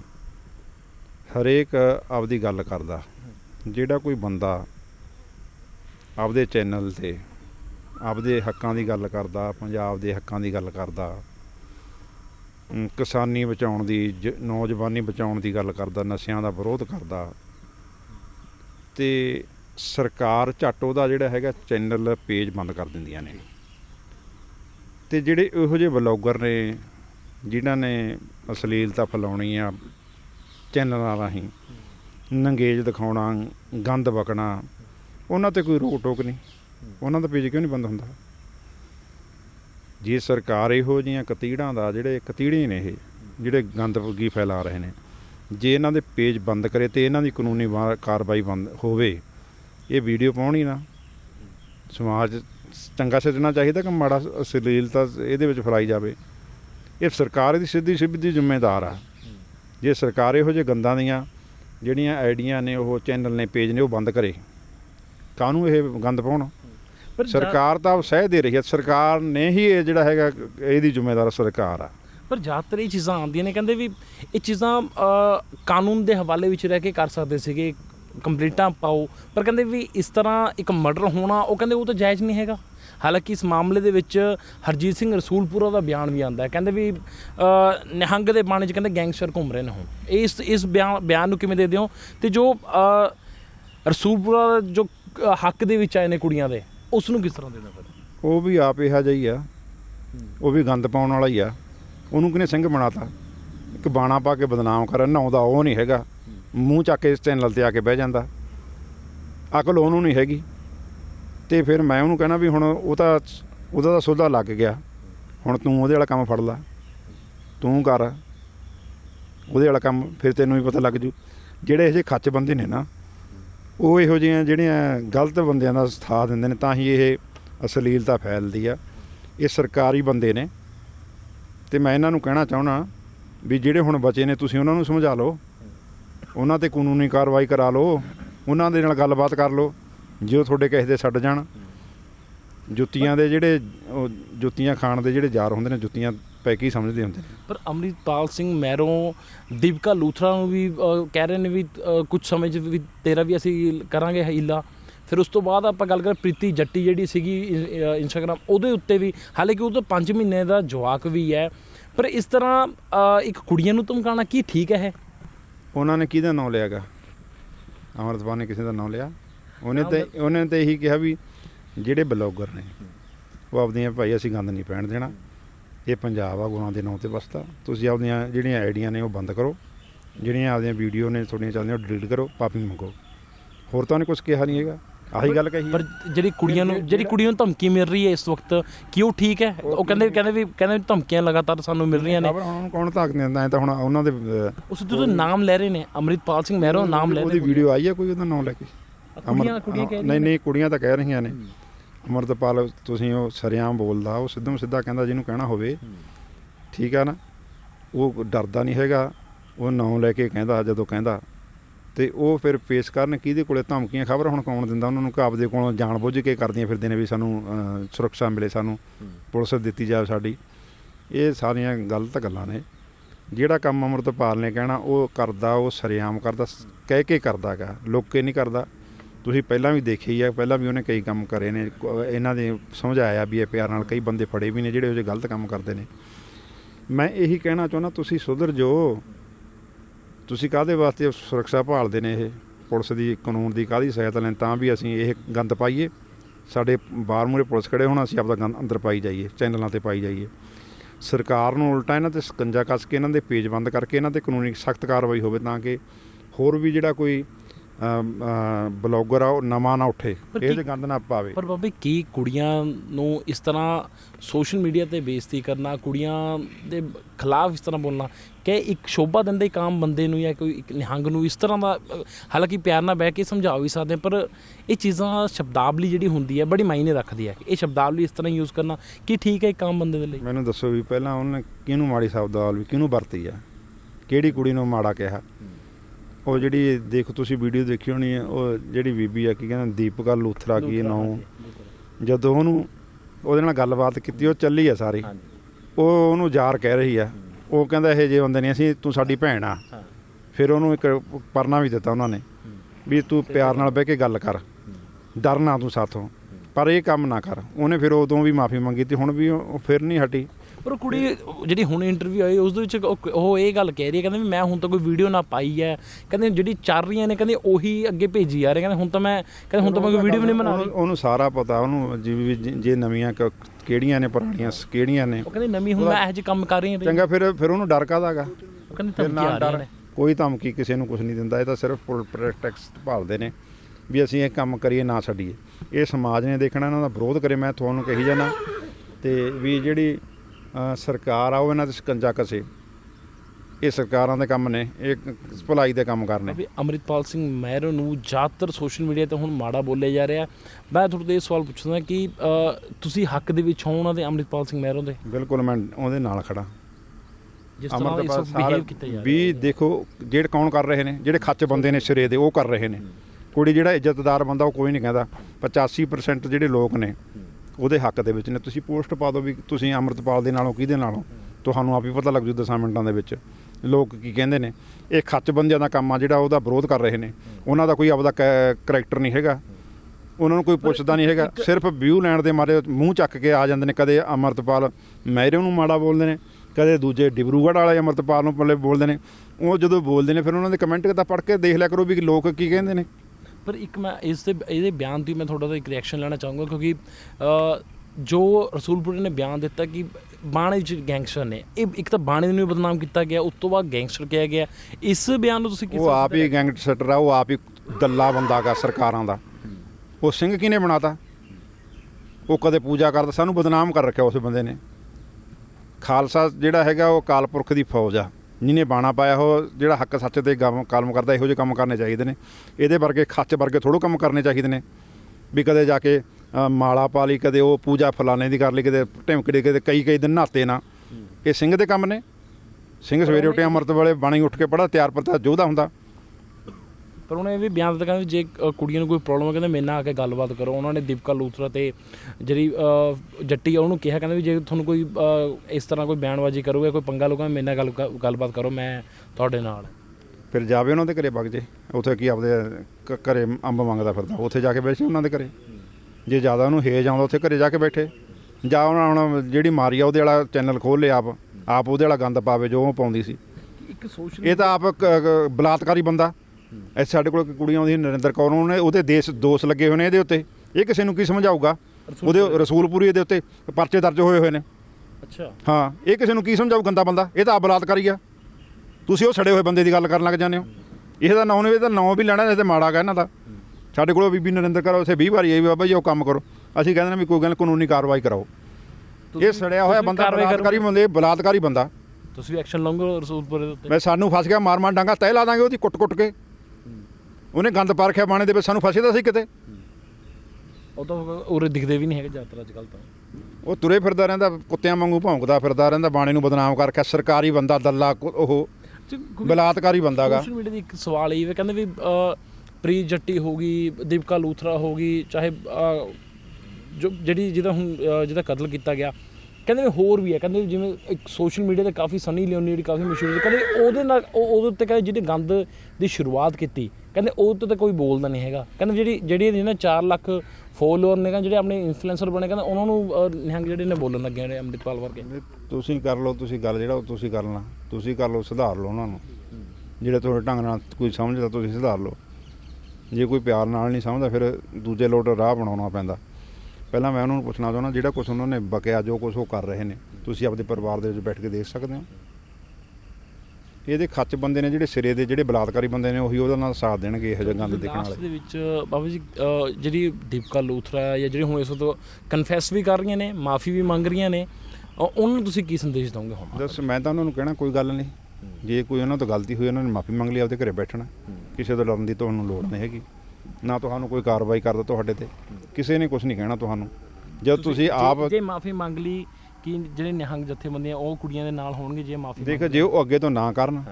ਹਰੇਕ ਆਪਦੀ ਗੱਲ ਕਰਦਾ। ਜਿਹੜਾ ਕੋਈ ਬੰਦਾ ਆਪਦੇ ਚੈਨਲ ਤੇ ਆਪਦੇ ਹੱਕਾਂ ਦੀ ਗੱਲ ਕਰਦਾ ਪੰਜਾਬ ਦੇ ਹੱਕਾਂ ਦੀ ਗੱਲ ਕਰਦਾ ਕਿਸਾਨੀ ਬਚਾਉਣ ਦੀ ਨੌਜਵਾਨੀ ਬਚਾਉਣ ਦੀ ਗੱਲ ਕਰਦਾ ਨਸ਼ਿਆਂ ਦਾ ਵਿਰੋਧ ਕਰਦਾ ਤੇ ਸਰਕਾਰ ਝੱਟ ਉਹਦਾ ਜਿਹੜਾ ਹੈਗਾ ਚੈਨਲ ਪੇਜ ਬੰਦ ਕਰ ਦਿੰਦੀਆਂ ਨੇ। ਤੇ ਜਿਹੜੇ ਇਹੋ ਜਿਹੇ ਬਲੌਗਰ ਨੇ, ਜਿਨ੍ਹਾਂ ਨੇ ਅਸ਼ਲੀਲਤਾ ਫੈਲਾਉਣੀ ਆ ਚੈਨਲਾਂ ਰਾਹੀਂ, ਨੰਗੇਜ ਦਿਖਾਉਣਾ, ਗੰਦ ਬਕਣਾ ਉਹਨਾਂ ਤੇ ਕੋਈ ਰੋਕ ਟੋਕ ਨਹੀਂ। ਉਹਨਾਂ ਦਾ ਪੇਜ ਕਿਉਂ ਨਹੀਂ ਬੰਦ ਹੁੰਦਾ? ਜੇ ਸਰਕਾਰ ਇਹੋ ਜਿਹੀਆਂ ਕਤੀੜਾਂ ਦਾ, ਜਿਹੜੇ ਕਤੀੜੇ ਨੇ ਇਹ, ਜਿਹੜੇ ਗੰਦਗੀ ਫੈਲਾ ਰਹੇ ਨੇ, ਜੇ ਇਹਨਾਂ ਦੇ ਪੇਜ ਬੰਦ ਕਰੇ ਤੇ ਇਹਨਾਂ ਦੀ ਕਾਨੂੰਨੀ ਵਾ- ਕਾਰਵਾਈ ਬੰਦ ਹੋਵੇ ਇਹ ਵੀਡੀਓ ਪਾਉਣੀ ਨਾ ਸਮਾਜ ਚੰਗਾ ਸਿੱਧਣਾ ਚਾਹੀਦਾ ਕਿ ਮਾੜਾ ਅਸ਼ਲੀਲਤਾ ਇਹਦੇ ਵਿੱਚ ਫੈਲਾਈ ਜਾਵੇ। ਇਹ ਸਰਕਾਰ ਦੀ ਸਿੱਧੀ ਸਿੱਧੀ ਜ਼ਿੰਮੇਦਾਰ ਆ। ਜੇ ਸਰਕਾਰ ਇਹੋ ਜਿਹੇ ਗੰਦਾਂ ਦੀਆਂ ਜਿਹੜੀਆਂ ਆਈਡੀਆਂ ਨੇ ਉਹ ਚੈਨਲ ਨੇ ਪੇਜ ਨੇ ਉਹ ਬੰਦ ਕਰੇ ਕਾਹਨੂੰ ਇਹ ਗੰਦ ਪਾਉਣ? ਸਰਕਾਰ ਤਾਂ ਸਹਿ ਦੇ ਰਹੀ ਹੈ। ਸਰਕਾਰ ਨੇ ਹੀ ਇਹ ਜਿਹੜਾ ਹੈਗਾ ਇਹਦੀ ਜ਼ਿੰਮੇਦਾਰ ਸਰਕਾਰ ਆ। ਪਰ ਜ਼ਿਆਦਾਤਰ ਇਹ ਚੀਜ਼ਾਂ ਆਉਂਦੀਆਂ ਨੇ ਕਹਿੰਦੇ ਵੀ ਇਹ ਚੀਜ਼ਾਂ ਕਾਨੂੰਨ ਦੇ ਹਵਾਲੇ ਵਿੱਚ ਰਹਿ ਕੇ ਕਰ ਸਕਦੇ ਸੀਗੇ। ਕੰਪਲੀਟਾਂ ਪਾਓ, ਪਰ ਕਹਿੰਦੇ ਵੀ ਇਸ ਤਰ੍ਹਾਂ ਇੱਕ ਮਰਡਰ ਹੋਣਾ, ਉਹ ਕਹਿੰਦੇ ਉਹ ਤਾਂ ਜਾਇਜ਼ ਨਹੀਂ ਹੈਗਾ। ਹਾਲਾਂਕਿ ਇਸ ਮਾਮਲੇ ਦੇ ਵਿੱਚ ਹਰਜੀਤ ਸਿੰਘ ਰਸੂਲਪੁਰਾ ਦਾ ਬਿਆਨ ਵੀ ਆਉਂਦਾ ਕਹਿੰਦੇ ਵੀ ਨਿਹੰਗ ਦੇ ਬਾਣੇ 'ਚ ਕਹਿੰਦੇ ਗੈਂਗਸਟਰ ਘੁੰਮ ਰਹੇ ਨੇ ਹੁਣ ਇਸ ਇਸ ਬਿਆਨ ਬਿਆਨ ਨੂੰ ਕਿਵੇਂ ਦੇ ਦਿਓ? ਤੇ ਜੋ ਰਸੂਲਪੁਰਾ ਜੋ ਹੱਕ ਦੇ ਵਿੱਚ ਆਏ ਨੇ ਕੁੜੀਆਂ ਦੇ, ਉਸ ਨੂੰ ਕਿਸ ਤਰ੍ਹਾਂ ਦੇ ਦਿਓ ਫਿਰ? ਉਹ ਵੀ ਆਪ ਇਹੋ ਜਿਹਾ ਹੀ ਆ। ਉਹ ਵੀ ਗੰਦ ਪਾਉਣ ਵਾਲਾ ਹੀ ਆ। ਉਹਨੂੰ ਕਿਨੇ ਸਿੰਘ ਬਣਾਤਾ? ਇੱਕ ਬਾਣਾ ਪਾ ਕੇ ਬਦਨਾਮ ਕਰਨ ਨਾ ਉਹਦਾ ਉਹ ਨਹੀਂ ਹੈਗਾ। ਮੂੰਹ ਚੱਕ ਕੇ ਇਸ ਚੈਨਲ ਤੇ ਆ ਕੇ ਬਹਿ ਜਾਂਦਾ। ਅਕਲ ਉਹਨੂੰ ਨਹੀਂ ਹੈਗੀ। ਤੇ ਫਿਰ ਮੈਂ ਉਹਨੂੰ ਕਹਿਣਾ ਵੀ ਹੁਣ ਉਹ ਤਾਂ ਉਹਦਾ ਤਾਂ ਸੋਧਾ ਲੱਗ ਗਿਆ। ਹੁਣ ਤੂੰ ਉਹਦੇ ਵਾਲਾ ਕੰਮ ਫੜ ਲੈ। ਤੂੰ ਕਰ। ਉਹਦੇ ਵਾਲਾ ਕੰਮ ਫਿਰ ਤੈਨੂੰ ਵੀ ਪਤਾ ਲੱਗ ਜੂ। ਜਿਹੜੇ ਇਹੋ ਜਿਹੇ ਖੱਚ ਬੰਦੇ ਨੇ ਨਾ, ਉਹ ਇਹੋ ਜਿਹੀਆਂ ਜਿਹੜੀਆਂ ਗਲਤ ਬੰਦਿਆਂ ਦਾ ਸਾਥ ਦਿੰਦੇ ਨੇ, ਤਾਂ ਹੀ ਇਹ ਅਸ਼ਲੀਲਤਾ ਫੈਲਦੀ ਆ। ਇਹ ਸਰਕਾਰੀ ਬੰਦੇ ਨੇ। ਤੇ ਮੈਂ ਇਹਨਾਂ ਨੂੰ ਕਹਿਣਾ ਚਾਹਣਾ ਵੀ ਜਿਹੜੇ ਹੁਣ ਬਚੇ ਨੇ, ਤੁਸੀਂ ਉਹਨਾਂ ਨੂੰ ਸਮਝਾ ਲਓ। ਉਹਨਾਂ ਤੇ ਕਾਨੂੰਨੀ ਕਾਰਵਾਈ ਕਰਾ ਲਓ, ਉਹਨਾਂ ਦੇ ਨਾਲ ਗੱਲਬਾਤ ਕਰ ਲਓ, ਜੇ ਉਹ ਤੁਹਾਡੇ ਕਿਸੇ ਦੇ ਛੱਡ ਜਾਣ। ਜੁੱਤੀਆਂ ਦੇ ਜਿਹੜੇ, ਉਹ ਜੁੱਤੀਆਂ ਖਾਣ ਦੇ ਜਿਹੜੇ ਜ਼ਾਰ ਹੁੰਦੇ ਨੇ, ਜੁੱਤੀਆਂ ਪੈਕੀ ਸਮਝਦੇ ਹੁੰਦੇ ਨੇ। ਪਰ ਅਮਰਿਤਪਾਲ ਸਿੰਘ ਮੈਰੋਂ ਦੀਪਕਾ ਲੂਥਰਾ ਨੂੰ ਵੀ ਕਹਿ ਰਹੇ ਨੇ ਵੀ ਕੁਝ ਸਮੇਂ 'ਚ ਵੀ ਤੇਰਾ ਵੀ ਅਸੀਂ ਕਰਾਂਗੇ ਹੀਲਾ ਫਿਰ ਉਸ ਤੋਂ ਬਾਅਦ ਆਪਾਂ ਗੱਲ ਕਰ ਪ੍ਰੀਤੀ ਜੱਟੀ ਜਿਹੜੀ ਸੀਗੀ ਇੰਸਟਾਗ੍ਰam ਉਹਦੇ ਉੱਤੇ ਵੀ ਹਾਲਾਂਕਿ ਉਹ ਤਾਂ 5 ਮਹੀਨੇ ਦਾ ਜਵਾਕ ਵੀ ਹੈ। ਪਰ ਇਸ ਤਰ੍ਹਾਂ ਇੱਕ ਕੁੜੀਆਂ ਨੂੰ ਧਮਕਾਉਣਾ ਕੀ ਠੀਕ ਹੈ ਇਹ? ਉਹਨਾਂ ਨੇ ਕਿਹਦਾ ਨਾਮ ਲਿਆਗਾ? ਅਮਰਤਪਾਲ ਨੇ ਕਿਸੇ ਦਾ ਨਾਮ ਲਿਆ? ਉਹਨੇ ਤੇ ਉਹਨੇ ਤੇ ਇਹੀ ਕਿਹਾ ਵੀ ਜਿਹੜੇ ਬਲੌਗਰ ਨੇ ਉਹ ਆਪਦੀਆਂ ਭਾਈ ਅਸੀਂ ਗੰਦ ਨਹੀਂ ਪੈਣ ਦੇਣਾ। ਇਹ ਪੰਜਾਬ ਆ ਗੁਰਾਂ ਦੇ ਨਾਂ ਤੇ ਵਸਦਾ। ਤੁਸੀਂ ਆਪਦੀਆਂ ਜਿਹੜੀਆਂ ਆਈਡੀਆਂ ਨੇ ਉਹ ਬੰਦ ਕਰੋ। ਜਿਹੜੀਆਂ ਆਪਦੀਆਂ ਵੀਡੀਓ ਨੇ ਤੁਹਾਡੀਆਂ ਚੱਲਦੀਆਂ ਉਹ ਡਿਲੀਟ ਕਰੋ ਪਾਪੀ ਮੰਗੋ। ਹੋਰ ਤਾਂ ਉਹਨੇ ਕੁਝ ਕਿਹਾ ਨਹੀਂ ਹੈਗਾ। ਆਹੀ ਗੱਲ ਕਹੀ। ਪਰ ਜਿਹੜੀ ਕੁੜੀਆਂ ਨੂੰ ਜਿਹੜੀ ਕੁੜੀਆਂ ਨੂੰ ਧਮਕੀ ਮਿਲ ਰਹੀ ਹੈ ਇਸ ਵਕਤ ਕੀ ਉਹ ਠੀਕ ਹੈ? ਉਹ ਕਹਿੰਦੇ ਕਹਿੰਦੇ ਵੀ ਕਹਿੰਦੇ ਧਮਕੀਆਂ ਲਗਾਤਾਰ ਸਾਨੂੰ ਮਿਲ ਰਹੀਆਂ ਨੇ। ਹੁਣ ਕੌਣ ਧਾਕ ਦਿੰਦਾ? ਐ ਤਾਂ ਹੁਣ ਉਹਨਾਂ ਦੇ ਉਸ ਤੋਂ ਨਾਮ ਲੈ ਰਹੇ ਨੇ। ਅਮਰਿਤਪਾਲ ਸਿੰਘ ਮੈਰੋਂ ਨਾਮ ਲੈ ਉਹਦੀ ਰਹੇ ਵੀਡੀਓ ਆਈ ਹੈ ਕੋਈ ਉਹਦਾ ਨਾਮ ਲੈ ਕੇ? ਕੁੜੀਆਂ ਕੁੜੀਆਂ ਕਹਿ ਨਹੀਂ ਨਹੀਂ ਕੁੜੀਆਂ ਤਾਂ ਕਹਿ ਰਹੀਆਂ ਨੇ। ਅਮਰਤਪਾਲ ਤੁਸੀਂ ਉਹ ਸਰਿਆਮ ਬੋਲਦਾ ਉਹ ਸਿੱਧਮ ਸਿੱਧਾ ਕਹਿੰਦਾ ਜਿਹਨੂੰ ਕਹਿਣਾ ਹੋਵੇ। ਠੀਕ ਆ ਨਾ? ਉਹ ਡਰਦਾ ਨਹੀਂ ਹੈਗਾ। ਉਹ ਨਾਂ ਲੈ ਕੇ ਕਹਿੰਦਾ ਜਦੋਂ ਕਹਿੰਦਾ ਤੇ ਉਹ ਫਿਰ ਪੇਸ਼ ਕਰਨ ਕਿਹਦੇ ਕੋਲੇ ਧਮਕੀਆਂ? ਖਬਰ ਹੁਣ ਕੌਣ ਦਿੰਦਾ? ਉਹਨਾਂ ਨੂੰ ਕਿ ਆਪਦੇ ਕੋਲੋਂ ਜਾਣਬੁੱਝ ਕੇ ਕਰਦੀਆਂ ਫਿਰਦੇ ਨੇ ਵੀ ਸਾਨੂੰ ਸੁਰੱਖਿਆ ਮਿਲੇ ਸਾਨੂੰ ਪੁਲਿਸ ਦਿੱਤੀ ਜਾਵੇ ਸਾਡੀ। ਇਹ ਸਾਰੀਆਂ ਗਲਤ ਗੱਲਾਂ ਨੇ। ਜਿਹੜਾ ਕੰਮ ਅਮਰਤਪਾਲ ਨੇ ਕਹਿਣਾ ਉਹ ਕਰਦਾ ਉਹ ਸਰਿਆਮ ਕਰਦਾ ਕਹਿ ਕੇ ਕਰਦਾਗਾ ਲੋਕੇ ਨਹੀਂ ਕਰਦਾ। ਤੁਸੀਂ ਪਹਿਲਾਂ ਵੀ ਦੇਖਿਆ ਹੀ ਆ ਪਹਿਲਾਂ ਵੀ ਉਹਨੇ ਕਈ ਕੰਮ ਕਰੇ ਨੇ। ਇਹਨਾਂ ਦੇ ਸਮਝਾਇਆ ਵੀ ਇਹ ਪਿਆਰ ਨਾਲ ਕਈ ਬੰਦੇ ਫੜੇ ਵੀ ਨੇ ਜਿਹੜੇ ਉਹ ਜਿਹੇ ਗਲਤ ਕੰਮ ਕਰਦੇ ਨੇ। ਮੈਂ ਇਹੀ ਕਹਿਣਾ ਚਾਹੁੰਦਾ ਤੁਸੀਂ ਸੁਧਰ ਜੋ ਤੁਸੀਂ ਕਾਹਦੇ ਵਾਸਤੇ ਸੁਰੱਖਿਆ ਭਾਲਦੇ ਨੇ ਇਹ? ਪੁਲਿਸ ਦੀ, ਕਾਨੂੰਨ ਦੀ ਕਾਹਦੀ ਸਹਾਇਤਾ ਲੈਣ? ਤਾਂ ਵੀ ਅਸੀਂ ਇਹ ਗੰਦ ਪਾਈਏ। ਸਾਡੇ ਬਾਹਰ ਮੂਰੇ ਪੁਲਿਸ ਖੜੇ ਹੋਣਾ, ਅਸੀਂ ਆਪਦਾ ਗੰਦ ਅੰਦਰ ਪਾਈ ਜਾਈਏ, ਚੈਨਲਾਂ ਤੇ ਪਾਈ ਜਾਈਏ। ਸਰਕਾਰ ਨੂੰ ਉਲਟਾ ਇਹਨਾਂ ਤੇ ਸਕੰਜਾ ਕੱਸ ਕੇ, ਇਹਨਾਂ ਦੇ ਪੇਜ ਬੰਦ ਕਰਕੇ, ਇਹਨਾਂ ਤੇ ਕਾਨੂੰਨੀ ਸਖਤ ਕਾਰਵਾਈ ਹੋਵੇ ਤਾਂ ਕਿ ਹੋਰ ਵੀ ਜਿਹੜਾ ਕੋਈ ਬਲੌਗਰ ਆ ਉਹ ਨਵਾਂ ਨਾ ਉੱਠੇ। ਇਹ ਤੇ ਗੰਦ ਨਾ ਪਾਵੇ। ਪਰ ਬਾਬੇ ਕੀ ਕੁੜੀਆਂ ਨੂੰ ਇਸ ਤਰ੍ਹਾਂ ਸੋਸ਼ਲ ਮੀਡੀਆ ਤੇ ਬੇਇੱਜ਼ਤੀ ਕਰਨਾ ਕੁੜੀਆਂ ਦੇ ਖਿਲਾਫ ਇਸ ਤਰ੍ਹਾਂ ਬੋਲਣਾ ਕਿ ਇੱਕ ਸ਼ੋਭਾ ਦਿੰਦੇ ਇੱਕ ਆਮ ਬੰਦੇ ਨੂੰ ਜਾਂ ਕੋਈ ਇੱਕ ਨਿਹੰਗ ਨੂੰ ਇਸ ਤਰ੍ਹਾਂ ਦਾ ਹਾਲਾਂਕਿ ਪਿਆਰ ਨਾਲ ਬਹਿ ਕੇ ਸਮਝਾ ਵੀ ਸਕਦੇ ਹਾਂ, ਪਰ ਇਹ ਚੀਜ਼ਾਂ ਸ਼ਬਦਾਵਲੀ ਜਿਹੜੀ ਹੁੰਦੀ ਹੈ ਬੜੀ ਮਾਇਨੇ ਰੱਖਦੀ ਹੈ। ਇਹ ਸ਼ਬਦਾਵਲੀ ਇਸ ਤਰ੍ਹਾਂ ਯੂਜ਼ ਕਰਨਾ ਕੀ ਠੀਕ ਹੈ ਇੱਕ ਆਮ ਬੰਦੇ ਦੇ ਲਈ? ਮੈਨੂੰ ਦੱਸੋ ਵੀ ਪਹਿਲਾਂ ਉਹਨੇ ਕਿਹਨੂੰ ਮਾੜੀ ਸ਼ਬਦਾਵਲ ਕਿਹਨੂੰ ਵਰਤੀ ਆ ਕਿਹੜੀ ਕੁੜੀ ਨੂੰ ਮਾੜਾ ਕਿਹਾ? ਉਹ ਜਿਹੜੀ ਦੇਖੋ ਤੁਸੀਂ ਵੀਡੀਓ ਦੇਖੀ ਹੋਣੀ ਹੈ ਉਹ ਜਿਹੜੀ ਬੀਬੀ ਆ ਕੀ ਕਹਿੰਦਾ ਦੀਪਕਾ ਲੂਥਰਾ ਕੀ ਨਾਮ? ਜਦੋਂ ਉਹਨੂੰ ਉਹਦੇ ਨਾਲ ਗੱਲਬਾਤ ਕੀਤੀ ਉਹ ਚੱਲੀ ਆ ਸਾਰੀ। ਉਹ ਉਹਨੂੰ ਯਾਰ ਕਹਿ ਰਹੀ ਆ। ਉਹ ਕਹਿੰਦਾ ਇਹ ਜੇ ਬੰਦੇ ਨਹੀਂ ਅਸੀਂ ਤੂੰ ਸਾਡੀ ਭੈਣ ਆ। ਫਿਰ ਉਹਨੂੰ ਇੱਕ ਪਰਨਾ ਵੀ ਦਿੱਤਾ ਉਹਨਾਂ ਨੇ ਵੀ ਤੂੰ ਪਿਆਰ ਨਾਲ ਬਹਿ ਕੇ ਗੱਲ ਕਰ। ਡਰ ਨਾ ਤੂੰ ਸਾਥੋਂ। ਪਰ ਇਹ ਕੰਮ ਨਾ ਕਰ। ਉਹਨੇ ਫਿਰ ਉਦੋਂ ਵੀ ਮਾਫੀ ਮੰਗੀ ਤੇ ਹੁਣ ਵੀ ਉਹ ਫਿਰ ਨਹੀਂ ਹਟੀ। ਪਰ ਉਹ ਕੁੜੀ ਜਿਹੜੀ ਹੁਣ ਇੰਟਰਵਿਊ ਆਈ ਉਸ ਦੇ ਵਿੱਚ ਉਹ- ਇਹ ਗੱਲ ਕਹਿ ਰਹੀ ਹੈ ਕਹਿੰਦੇ ਵੀ ਮੈਂ ਹੁਣ ਤਾਂ ਕੋਈ ਵੀਡੀਓ ਨਾ ਪਾਈ ਹੈ। ਕਹਿੰਦੇ ਜਿਹੜੀ ਚੱਲ ਰਹੀਆਂ ਨੇ ਕਹਿੰਦੇ ਉਹੀ ਅੱਗੇ ਭੇਜੀ ਜਾ ਰਹੇ ਕਹਿੰਦੇ ਹੁਣ ਤਾਂ ਮੈਂ ਕਹਿੰਦੇ ਹੁਣ ਤਾਂ ਮੈਂ ਕੋਈ ਵੀਡੀਓ ਵੀ ਨਹੀਂ ਬਣਾ ਰਹੀ। ਉਹਨੂੰ- ਸਾਰਾ ਪਤਾ ਉਹਨੂੰ ਜਿਵੇਂ ਜੇ- ਨਵੀਆਂ ਕਿਹੜੀਆਂ ਨੇ ਪੁਰਾਣੀਆਂ ਕਿਹੜੀਆਂ ਨੇ। ਉਹ ਕਹਿੰਦੇ ਨਵੀਂ ਹੁਣ ਮੈਂ ਇਹੋ ਜਿਹੇ ਕੰਮ ਕਰ ਰਹੀ ਹਾਂ ਚੰਗਾ ਫਿਰ ਫਿਰ ਉਹਨੂੰ ਡਰ ਕਾਹਦਾਗਾ ਉਹ ਕਹਿੰਦੇ ਧਮਕੀ ਆ ਨੇ। ਕੋਈ ਧਮਕੀ ਕਿਸੇ ਨੂੰ ਕੁਝ ਨਹੀਂ ਦਿੰਦਾ। ਇਹ ਤਾਂ ਸਿਰਫ ਪ੍ਰੋਟੈਕਟ ਭਾਲਦੇ ਨੇ ਵੀ ਅਸੀਂ ਇਹ ਕੰਮ ਕਰੀਏ ਨਾ ਛੱਡੀਏ। ਇਹ ਸਮਾਜ ਨੇ ਦੇਖਣਾ ਇਹਨਾਂ ਦਾ ਵਿਰੋਧ ਕਰੇ। ਮੈਂ ਤੁਹਾਨੂੰ ਕਹੀ ਜਾਣਾ ਤੇ ਵੀ ਜਿਹੜੀ ਸਰਕਾਰ ਆ ਉਹ ਇਹਨਾਂ ਤੇ ਸਕੰਜਾ ਕਸੇ। ਇਹ ਸਰਕਾਰਾਂ ਦੇ ਕੰਮ ਨੇ ਇਹ ਭਲਾਈ ਦੇ ਕੰਮ ਕਰਨੇ। ਵੀ ਅੰਮ੍ਰਿਤਪਾਲ ਸਿੰਘ ਮਹਿਰੋ ਨੂੰ ਜ਼ਿਆਦਾਤਰ ਸੋਸ਼ਲ ਮੀਡੀਆ ਤੇ ਹੁਣ ਮਾੜਾ ਬੋਲਿਆ ਜਾ ਰਿਹਾ। ਮੈਂ ਤੁਹਾਡੇ ਤੋਂ ਇਹ ਸਵਾਲ ਪੁੱਛਦਾ ਕਿ ਤੁਸੀਂ ਹੱਕ ਦੇ ਵਿੱਚ ਹੋ ਉਹਨਾਂ ਦੇ ਅੰਮ੍ਰਿਤਪਾਲ ਸਿੰਘ ਮਹਿਰੋ ਦੇ ਬਿਲਕੁਲ ਮੈਂ ਉਹਦੇ ਨਾਲ ਖੜਾ। ਜਿਸ ਤਰ੍ਹਾਂ ਇਸ ਬਿਹੇਵ ਕੀਤਾ ਜਾ ਰਿਹਾ। ਵੀ ਦੇਖੋ ਜਿਹੜੇ ਕੌਣ ਕਰ ਰਹੇ ਨੇ ਜਿਹੜੇ ਖੱਚ ਬੰਦੇ ਨੇ ਸਿਰੇ ਦੇ ਉਹ ਕਰ ਰਹੇ ਨੇ। ਕੁੜੀ ਜਿਹੜਾ ਇੱਜ਼ਤਦਾਰ ਬੰਦਾ ਉਹ ਕੋਈ ਨਹੀਂ ਕਹਿੰਦਾ। 85% ਜਿਹੜੇ ਲੋਕ ਨੇ ਉਹਦੇ ਹੱਕ ਦੇ ਵਿੱਚ ਨੇ। ਤੁਸੀਂ ਪੋਸਟ ਪਾ ਦਿਓ ਵੀ ਤੁਸੀਂ ਅੰਮ੍ਰਿਤਪਾਲ ਦੇ ਨਾਲੋਂ ਕਿਹਦੇ ਨਾਲੋਂ? ਤੁਹਾਨੂੰ ਆਪ ਹੀ ਪਤਾ ਲੱਗ ਜੂ 10 ਮਿੰਟਾਂ ਦੇ ਵਿੱਚ। ਲੋਕ ਕੀ ਕਹਿੰਦੇ ਨੇ? ਇਹ ਖੱਚ ਬੰਦਿਆਂ ਦਾ ਕੰਮ ਆ ਜਿਹੜਾ ਉਹਦਾ ਵਿਰੋਧ ਕਰ ਰਹੇ ਨੇ। ਉਹਨਾਂ ਦਾ ਕੋਈ ਆਪਦਾ ਕੈਰੈਕਟਰ ਨਹੀਂ ਹੈਗਾ। ਉਹਨਾਂ ਨੂੰ ਕੋਈ ਪੁੱਛਦਾ ਨਹੀਂ ਹੈਗਾ। ਸਿਰਫ ਵਿਊ ਲੈਣ ਦੇ ਮਾਰੇ ਮੂੰਹ ਚੱਕ ਕੇ ਆ ਜਾਂਦੇ ਨੇ। ਕਦੇ ਅਮਰਤਪਾਲ ਮਹਿਰੇ ਨੂੰ ਮਾੜਾ ਬੋਲਦੇ ਨੇ। ਕਦੇ ਦੂਜੇ ਡਿਬਰੂਗੜ੍ਹ ਵਾਲੇ ਅਮਰਤਪਾਲ ਨੂੰ ਪੱਲੇ ਬੋਲਦੇ ਨੇ। ਉਹ ਜਦੋਂ ਬੋਲਦੇ ਨੇ ਫਿਰ ਉਹਨਾਂ ਦੇ ਕਮੈਂਟ ਤਾਂ ਪੜ੍ਹ ਕੇ ਦੇਖ ਲਿਆ ਕਰੋ ਵੀ ਲੋਕ ਕੀ ਕਹਿੰਦੇ ਨੇ। ਪਰ ਇੱਕ ਮੈਂ ਇਸ ਦੇ ਇਹਦੇ ਬਿਆਨ ਤੇ ਮੈਂ ਤੁਹਾਡਾ ਤੋਂ ਇੱਕ ਰਿਐਕਸ਼ਨ ਲੈਣਾ ਚਾਹੂੰਗਾ ਕਿਉਂਕਿ ਜੋ ਰਸੂਲਪੁਰ ਨੇ ਬਿਆਨ ਦਿੱਤਾ ਕਿ ਬਾਣੇ ਵਿੱਚ ਗੈਂਗਸਟਰ ਨੇ ਇਹ ਇੱਕ ਤਾਂ ਬਾਣੇ ਨੂੰ ਬਦਨਾਮ ਕੀਤਾ ਗਿਆ ਉਸ ਤੋਂ ਬਾਅਦ ਗੈਂਗਸਟਰ ਕਿਹਾ ਗਿਆ। ਇਸ ਬਿਆਨ ਨੂੰ ਤੁਸੀਂ ਕਿਸ ਉਹ ਆਪ ਹੀ ਗੈਂਗਸਟਰ ਆ ਉਹ ਆਪ ਹੀ ਦੱਲਾ ਬੰਦਾ ਗਾ ਸਰਕਾਰਾਂ ਦਾ। ਉਹ ਸਿੰਘ ਕਿਹਨੇ ਬਣਾਤਾ? ਉਹ ਕਦੇ ਪੂਜਾ ਕਰਦਾ ਸਾਨੂੰ ਬਦਨਾਮ ਕਰ ਰੱਖਿਆ ਉਸ ਬੰਦੇ ਨੇ। ਖਾਲਸਾ ਜਿਹੜਾ ਹੈਗਾ ਉਹ ਕਾਲਪੁਰਖ ਦੀ ਫੌਜ ਆ। ਜਿਹਨੇ ਬਾਣਾ ਪਾਇਆ ਉਹ ਜਿਹੜਾ ਹੱਕ ਸੱਚ ਤੇ ਕਲਮ ਕਰਦਾ ਇਹੋ ਜਿਹੇ ਕੰਮ ਕਰਨੇ ਚਾਹੀਦੇ ਨੇ। ਇਹਦੇ ਵਰਗੇ ਖੱਚ ਵਰਗੇ ਥੋੜੋ ਕੰਮ ਕਰਨੇ ਚਾਹੀਦੇ ਨੇ। ਵੀ ਕਦੇ ਜਾ ਕੇ ਮਾਲਾ ਪਾ ਲਈ ਕਦੇ ਉਹ ਪੂਜਾ ਫਲਾਣੇ ਦੀ ਕਰ ਲਈ ਕਦੇ ਢਿਮਕੜੇ ਕਦੇ ਕਈ ਕਈ ਦਿਨ ਨਹਾਤੇ ਨਾ। ਇਹ ਸਿੰਘ ਦੇ ਕੰਮ ਨੇ। ਸਿੰਘ ਸਵੇਰੇ ਉੱਠੇ ਅੰਮ੍ਰਿਤ ਵੇਲੇ ਬਾਣੀ ਉੱਠ ਕੇ ਪੜਾ ਤਿਆਰ ਪਰਤਾ ਯੋਧਾ ਹੁੰਦਾ। ਪਰ ਉਹਨੇ ਇਹ ਵੀ ਬਿਆਨ ਦਿੱਤਾ ਕਹਿੰਦੇ ਜੇ ਕੁੜੀਆਂ ਨੂੰ ਕੋਈ ਪ੍ਰੋਬਲਮ ਹੈ ਕਹਿੰਦੇ ਮੇਰੇ ਨਾਲ ਆ ਕੇ ਗੱਲਬਾਤ ਕਰੋ। ਉਹਨਾਂ ਨੇ ਦੀਪਕਾ ਲੂਥਰਾ ਤੇ ਜਿਹੜੀ ਜੱਟੀ ਆ ਉਹਨੂੰ ਕਿਹਾ ਕਹਿੰਦੇ ਵੀ ਜੇ ਤੁਹਾਨੂੰ ਕੋਈ ਇਸ ਤਰ੍ਹਾਂ ਕੋਈ ਬਿਆਨਬਾਜ਼ੀ ਕਰੂਗਾ ਕੋਈ ਪੰਗਾ ਲਊਗਾ ਮੇਰੇ ਨਾਲ ਗੱਲ ਗੱਲਬਾਤ ਕਰੋ ਮੈਂ ਤੁਹਾਡੇ ਨਾਲ। ਫਿਰ ਜਾਵੇ ਉਹਨਾਂ ਦੇ ਘਰੇ ਵਗ ਜੇ। ਉੱਥੇ ਕੀ ਆਪਦੇ ਘਰੇ ਅੰਬ ਮੰਗਦਾ ਫਿਰਦਾ। ਉੱਥੇ ਜਾ ਕੇ ਬੈਠੇ ਉਹਨਾਂ ਦੇ ਘਰੇ। ਜੇ ਜ਼ਿਆਦਾ ਉਹਨੂੰ ਹੇਜ ਆਉਂਦਾ ਉੱਥੇ ਘਰੇ ਜਾ ਕੇ ਬੈਠੇ। ਜਾਂ ਉਹਨਾਂ ਹੁਣ ਜਿਹੜੀ ਮਾਰੀ ਆ ਉਹਦੇ ਵਾਲਾ ਚੈਨਲ ਖੋਲ ਲਿਆ ਆਪ। ਆਪ ਉਹਦੇ ਵਾਲਾ ਗੰਦ ਪਾਵੇ ਜੋ ਉਹ ਪਾਉਂਦੀ ਸੀ। ਇੱਕ ਸੋਸ਼ਲ ਇਹ ਤਾਂ ਆਪ ਬਲਾਤਕਾਰੀ ਬੰਦਾ। ਐ ਸਾਡੇ ਕੋਲ ਇੱਕ ਕੁੜੀ ਆਉਂਦੀ ਨਰਿੰਦਰ ਕੌਰ ਉਹਨੇ ਉਹਦੇ ਦੇਸ਼ ਦੋਸ਼ ਲੱਗੇ ਹੋਏ ਨੇ ਇਹਦੇ ਉੱਤੇ। ਇਹ ਕਿਸੇ ਨੂੰ ਕੀ ਸਮਝਾਊਗਾ? ਉਹਦੇ ਰਸੂਲਪੁਰੀ ਦੇ ਉੱਤੇ ਪਰਚੇ ਦਰਜ ਹੋਏ ਹੋਏ ਨੇ। ਅੱਛਾ। ਹਾਂ ਇਹ ਕਿਸੇ ਨੂੰ ਕੀ ਸਮਝਾਊ ਗੰਦਾ ਬੰਦਾ? ਇਹ ਤਾਂ ਬਲਾਤਕਾਰੀ ਆ। ਤੁਸੀਂ ਉਹ ਸੜੇ ਹੋਏ ਬੰਦੇ ਦੀ ਗੱਲ ਕਰਨ ਲੱਗ ਜਾਂਦੇ ਹੋ। ਇਹਦਾ ਨਾਂ ਨੇ ਇਹਦਾ ਨਾਂ ਵੀ ਲੈਣਾ ਇਹ ਤੇ ਮਾੜਾ ਗਾ ਇਹਨਾਂ ਦਾ। ਸਾਡੇ ਕੋਲ ਬੀਬੀ ਨਰਿੰਦਰ ਕੌਰ ਉੱਥੇ 20 ਵਾਰੀ ਆਈ ਬਾਬਾ ਜੀ ਉਹ ਕੰਮ ਕਰੋ। ਅਸੀਂ ਕਹਿੰਦੇ ਨੇ ਵੀ ਕੋਈ ਗੱਲ ਕਾਨੂੰਨੀ ਕਾਰਵਾਈ ਕਰਾਓ। ਇਹ ਸੜਿਆ ਹੋਇਆ ਬੰਦਾ। ਬਲਾਤਕਾਰੀ ਬੰਦੇ ਬਲਾਤਕਾਰੀ ਬੰਦਾ। ਤੁਸੀਂ ਐਕਸ਼ਨ ਲਓਗੇ ਰਸੂਲਪੁਰ ਦੇ ਉੱਤੇ? ਮੈਂ ਸਾਨੂੰ ਫਸ ਗਿਆ ਮਾਰ ਮਾਰ ਡਾਂਗਾ ਤਹਿ ਲਾ ਦਾਂਗੇ ਉਹਦੀ ਕੁੱਟ-ਕੁੱਟ ਕੇ। ਉਹਨੇ ਗੰਦ ਪਾ ਰੱਖਿਆ ਬਾਣੇ ਦੇ ਵਿੱਚ ਸਾਨੂੰ ਫਸੇ ਤਾਂ ਸੀ ਕਿਤੇ। ਉਹ ਤਾਂ ਉਰੇ ਦਿਖਦੇ ਵੀ ਨਹੀਂ ਹੈਗੇ ਜ਼ਿਆਦਾਤਰ ਅੱਜ ਕੱਲ ਤਾਂ। ਉਹ ਤੁਰੇ ਫਿਰਦਾ ਰਹਿੰਦਾ ਕੁੱਤਿਆਂ ਵਾਂਗੂ ਭੌਂਕਦਾ ਫਿਰਦਾ ਰਹਿੰਦਾ ਬਾਣੇ ਨੂੰ ਬਦਨਾਮ ਕਰਕੇ ਸਰਕਾਰੀ ਬੰਦਾ ਦੱਲਾ ਉਹ ਬਲਾਤਕਾਰੀ ਬੰਦਾ ਗਾ। ਸੋਸ਼ਲ ਮੀਡੀਆ ਦੀ ਇੱਕ ਸਵਾਲ ਇਹ ਵੀ ਕਹਿੰਦੇ ਵੀ ਪ੍ਰੀ ਜੱਟੀ ਹੋਗੀ ਦੀਪਕਾ ਲੂਥਰਾ ਹੋਗੀ ਚਾਹੇ ਅ, ਜੋ ਜਿਹੜੀ ਜਿਹਦਾ ਹੁਣ ਜਿਹਦਾ ਕਤਲ ਕੀਤਾ ਗਿਆ ਕਹਿੰਦੇ ਵੀ ਹੋਰ ਵੀ ਹੈ, ਕਹਿੰਦੇ ਵੀ ਜਿਵੇਂ ਇੱਕ ਸੋਸ਼ਲ ਮੀਡੀਆ ਤੇ ਕਾਫੀ ਸਨੀ ਲਿਓਨੀ ਜਿਹੜੀ ਕਾਫੀ ਮਸ਼ਹੂਰ ਹੈ। ਕਹਿੰਦੇ ਉਹਦੇ ਨਾਲ, ਉਹ- ਉਹਦੇ ਉੱਤੇ ਕਹਿੰਦੇ ਜਿਹਨੇ ਗੰਦ ਦੀ ਸ਼ੁਰੂਆਤ ਕੀਤੀ, ਕਹਿੰਦੇ ਉਹ ਤੋਂ ਤਾਂ ਕੋਈ ਬੋਲਦਾ ਨਹੀਂ ਹੈਗਾ। ਕਹਿੰਦੇ ਜਿਹੜੀ ਜਿਹੜੀ ਇਹਦੀ 4 ਲੱਖ ਫੋਲੋਅਰ ਨੇ, ਕਹਿੰਦੇ ਜਿਹੜੇ ਆਪਣੇ ਇਨਫਲੂਐਂਸਰ ਬਣੇ, ਕਹਿੰਦੇ ਉਹਨਾਂ ਨੂੰ ਨਿਹੰਗ ਜਿਹੜੇ ਨੇ ਬੋਲਣ ਲੱਗੇ ਨੇ ਅੰਮ੍ਰਿਤਪਾਲ ਵਰਗੇ। ਤੁਸੀਂ ਕਰ ਲਓ, ਤੁਸੀਂ ਗੱਲ ਜਿਹੜਾ ਉਹ ਤੁਸੀਂ ਕਰਨਾ ਤੁਸੀਂ ਕਰ ਲਓ, ਸੁਧਾਰ ਲਓ ਉਹਨਾਂ ਨੂੰ। ਜਿਹੜਾ ਤੁਹਾਡੇ ਢੰਗ ਨਾਲ ਕੋਈ ਸਮਝਦਾ, ਤੁਸੀਂ ਸੁਧਾਰ ਲਓ। ਜੇ ਕੋਈ ਪਿਆਰ ਨਾਲ ਨਹੀਂ ਸਮਝਦਾ, ਫਿਰ ਦੂਜੇ ਲੋਟ ਰਾਹ ਬਣਾਉਣਾ ਪੈਂਦਾ। ਪਹਿਲਾਂ ਮੈਂ ਉਹਨਾਂ ਨੂੰ ਪੁੱਛਣਾ ਚਾਹੁੰਦਾ ਜਿਹੜਾ ਕੁਝ ਉਹਨਾਂ ਨੇ ਬਕਿਆ ਜੋ ਕੁਝ ਉਹ ਕਰ ਰਹੇ ਨੇ ਤੁਸੀਂ ਆਪਣੇ ਪਰਿਵਾਰ ਦੇ ਵਿੱਚ ਬੈਠ ਕੇ ਦੇਖ ਸਕਦੇ ਹੋ? ਇਹਦੇ ਖੱਚ ਬੰਦੇ ਨੇ ਜਿਹੜੇ ਸਿਰੇ ਦੇ ਜਿਹੜੇ ਬਲਾਤਕਾਰੀ ਬੰਦੇ ਨੇ ਉਹੀ ਉਹਦਾ ਨਾਲ ਸਾਥ ਦੇਣਗੇ ਇਹੋ ਜਿਹੇ ਗੰਦ ਦੇਖਣ ਵਾਲੇ। ਦੇ ਵਿੱਚ ਬਾਬਾ ਜੀ ਜਿਹੜੀ ਦੀਪਕਾ ਲੂਥਰਾ ਜਾਂ ਜਿਹੜੇ ਹੁਣ ਇਸ ਤੋਂ ਕਨਫੈਸ ਵੀ ਕਰ ਰਹੀਆਂ ਨੇ ਮਾਫੀ ਵੀ ਮੰਗ ਰਹੀਆਂ ਨੇ ਉਹਨਾਂ ਨੂੰ ਤੁਸੀਂ ਕੀ ਸੰਦੇਸ਼ ਦੋਗੇ ਹੁਣ? ਦੱਸ ਮੈਂ ਤਾਂ ਉਹਨਾਂ ਨੂੰ ਕਹਿਣਾ ਕੋਈ ਗੱਲ ਨਹੀਂ। ਜੇ ਕੋਈ ਉਹਨਾਂ ਤੋਂ ਗਲਤੀ ਹੋਈ ਉਹਨਾਂ ਨੇ ਮਾਫੀ ਮੰਗ ਲਈ ਆਪਦੇ ਘਰੇ ਬੈਠਣਾ। ਕਿਸੇ ਤੋਂ ਡਰਨ ਦੀ ਤੁਹਾਨੂੰ ਲੋੜ ਨਹੀਂ ਹੈਗੀ। ਨਾ ਤੁਹਾਨੂੰ ਕੋਈ ਕਾਰਵਾਈ ਕਰਦਾ ਤੁਹਾਡੇ ਤੇ। ਕਿਸੇ ਨੇ ਕੁਝ ਨਹੀਂ ਕਹਿਣਾ ਤੁਹਾਨੂੰ। ਜਦ ਤੁਸੀਂ ਆਪ ਜੇ- ਮਾਫੀ ਮੰਗ ਲਈ ਕਿ ਜਿਹੜੇ ਨਿਹੰਗ ਜਥੇਬੰਦੀਆਂ ਉਹ ਕੁੜੀਆਂ ਦੇ ਨਾਲ ਹੋਣਗੇ ਜੇ ਮਾਫੀ ਦੇਖ ਜੇ ਉਹ ਅੱਗੇ ਤੋਂ ਨਾ ਕਰਨ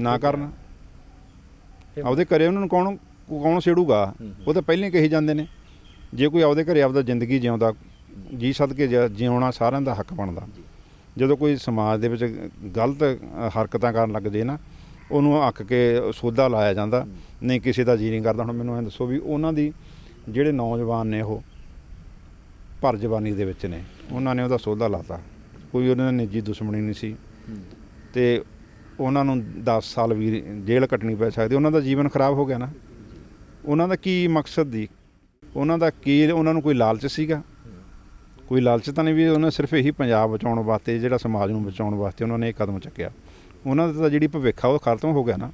ਨਾ ਕਰਨ ਆਪਦੇ ਘਰੇ ਉਹਨਾਂ ਨੂੰ ਕੌਣ ਕੌਣ ਛੇੜੂਗਾ? ਉਹ ਤਾਂ ਪਹਿਲਾਂ ਹੀ ਕਹੀ ਜਾਂਦੇ ਨੇ। ਜੇ ਕੋਈ ਆਪਦੇ ਘਰੇ ਆਪਦਾ ਜ਼ਿੰਦਗੀ ਜਿਉਂਦਾ ਜੀ ਸਦਕੇ ਜਿਉਣਾ ਸਾਰਿਆਂ ਦਾ ਹੱਕ ਬਣਦਾ। ਜਦੋਂ ਕੋਈ ਸਮਾਜ ਦੇ ਵਿੱਚ ਗਲਤ ਹਰਕਤਾਂ ਕਰਨ ਲੱਗ ਜੇ ਨਾ ਉਹਨੂੰ ਅੱਕ ਕੇ ਸੋਧਾ ਲਾਇਆ ਜਾਂਦਾ। ਨਹੀਂ ਕਿਸੇ ਦਾ ਜੀ ਨਹੀਂ ਕਰਦਾ। ਹੁਣ ਮੈਨੂੰ ਇਹ ਦੱਸੋ ਵੀ ਉਹਨਾਂ ਦੀ ਜਿਹੜੇ ਨੌਜਵਾਨ ਨੇ ਉਹ ਭਰ ਜਵਾਨੀ ਦੇ ਵਿੱਚ ਨੇ ਉਹਨਾਂ ਨੇ ਉਹਦਾ ਸੋਧਾ ਲਾਤਾ। ਕੋਈ ਉਹਨਾਂ ਨੇ ਨਿੱਜੀ ਦੁਸ਼ਮਣੀ ਨਹੀਂ ਸੀ। ਤੇ ਉਹਨਾਂ ਨੂੰ 10 ਸਾਲ ਵੀ ਜੇਲ੍ਹ ਕੱਟਣੀ ਪੈ ਸਕਦੀ। ਉਹਨਾਂ ਦਾ ਜੀਵਨ ਖਰਾਬ ਹੋ ਗਿਆ ਨਾ। ਉਹਨਾਂ ਦਾ ਕੀ ਮਕਸਦ ਦੀ ਉਹਨਾਂ ਦਾ ਕੀ ਉਹਨਾਂ ਨੂੰ ਕੋਈ ਲਾਲਚ ਸੀਗਾ? ਕੋਈ ਲਾਲਚ ਤਾਂ ਨਹੀਂ ਵੀ ਉਹਨਾਂ ਸਿਰਫ ਇਹੀ ਪੰਜਾਬ ਬਚਾਉਣ ਵਾਸਤੇ ਜਿਹੜਾ ਸਮਾਜ ਨੂੰ ਬਚਾਉਣ ਵਾਸਤੇ ਉਹਨਾਂ ਨੇ ਇਹ ਕਦਮ ਚੱਕਿਆ। ਉਹਨਾਂ ਦਾ ਤਾਂ ਜਿਹੜੀ ਭਵਿੱਖ ਆ ਉਹ ਖਤਮ ਹੋ ਗਿਆ ਨਾ।